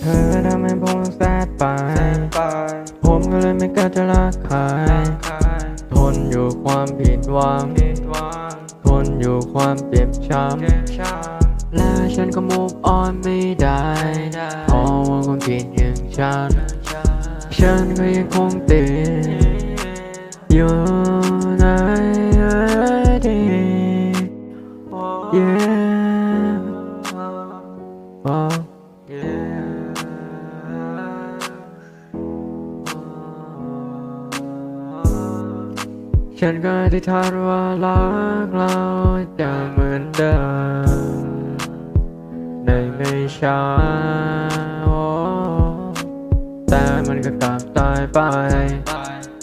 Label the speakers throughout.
Speaker 1: ำให้ผมแซดไป ผมก็เลยไม่กล้าจะรักใคร ทนอยู่ความผิดหวัง ทนอยู่ความเจ็บช้ำ และฉันก็ move on ไม่ได้เพราะว่าคนผิดอย่างฉัน ฉันก็ยังคงติดอยู่ในอดีต yeah ฉันก็อธิษฐานว่ารักเราจะเหมือนเดิมในไม่ช้าแต่มันก็กลับตายไป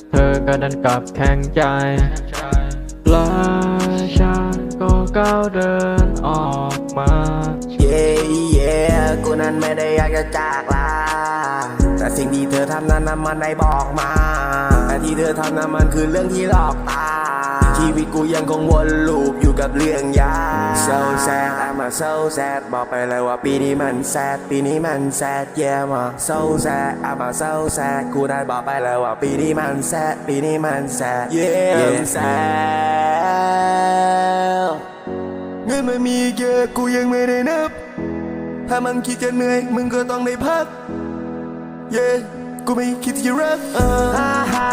Speaker 1: เธอก็ดันกลับแข็งใจและฉันก็ก้าวเดินออกมา
Speaker 2: เย่เย่กูนั้นไม่ได้อยากจะจากลาแต่สิ่งที่เธอทำนั้นน่ะมันได้บอกมา ที่เธอทำนั้นมันคือเรื่องที่หลอกตา ชีวิตกูยังคงวนลูปอยู่กับเรื่องยา so sad I'm a so sad บอกไปเลยว่าปีนี้มัน sad ปีนี้มัน sad yeah มา so sad I'm a so sad กูได้บอกไปเลยว่าปีนี้มัน sad ปีนี้มัน sad yeah I'm sad เงินไม่มีเยอะกูยังไม่ได้นับ ถ้ามึงคิดจะเหนื่อยมึงก็ต้องได้พักเย้ กูไม่คิดที่จะรักเออฮ่าฮ่า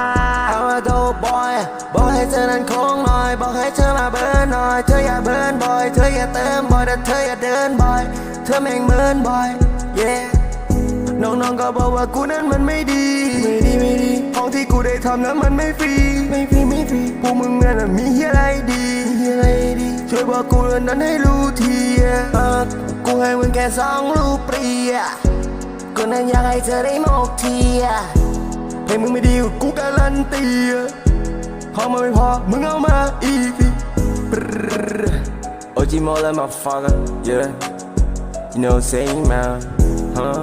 Speaker 2: เอามาโดบอยบอกให้เธอนั้นโค้งหน่อย บอกให้เธอมาเบิร์นหน่อย เธออย่าเบิร์นบ่อย เธออย่าเติมบ่อยแต่เธออย่าเดินบ่อย เธอแม่งเมินบ่อย เย้น้องๆก็บอกว่ากูนั้นมันไม่ดี ไม่ดีไม่ดีของที่กูได้ทำนั้นมันไม่ฟรี ไม่ฟรีไม่ฟรีพวกมึงนั้นนะมีอะไรดีมีอะไรดีช่วยบอกกูเรื่องนั้นให้รู้ทีเออกูให้มึงแค่สองรูปเปรีย กูนั้นอยากให้เธอได้มอกทีให้มึงไม่ดีกูการันตีพอมาไม่พอมึงเอามาอีกโอจิโมและมา fucker yeah you know what I'm saying man huh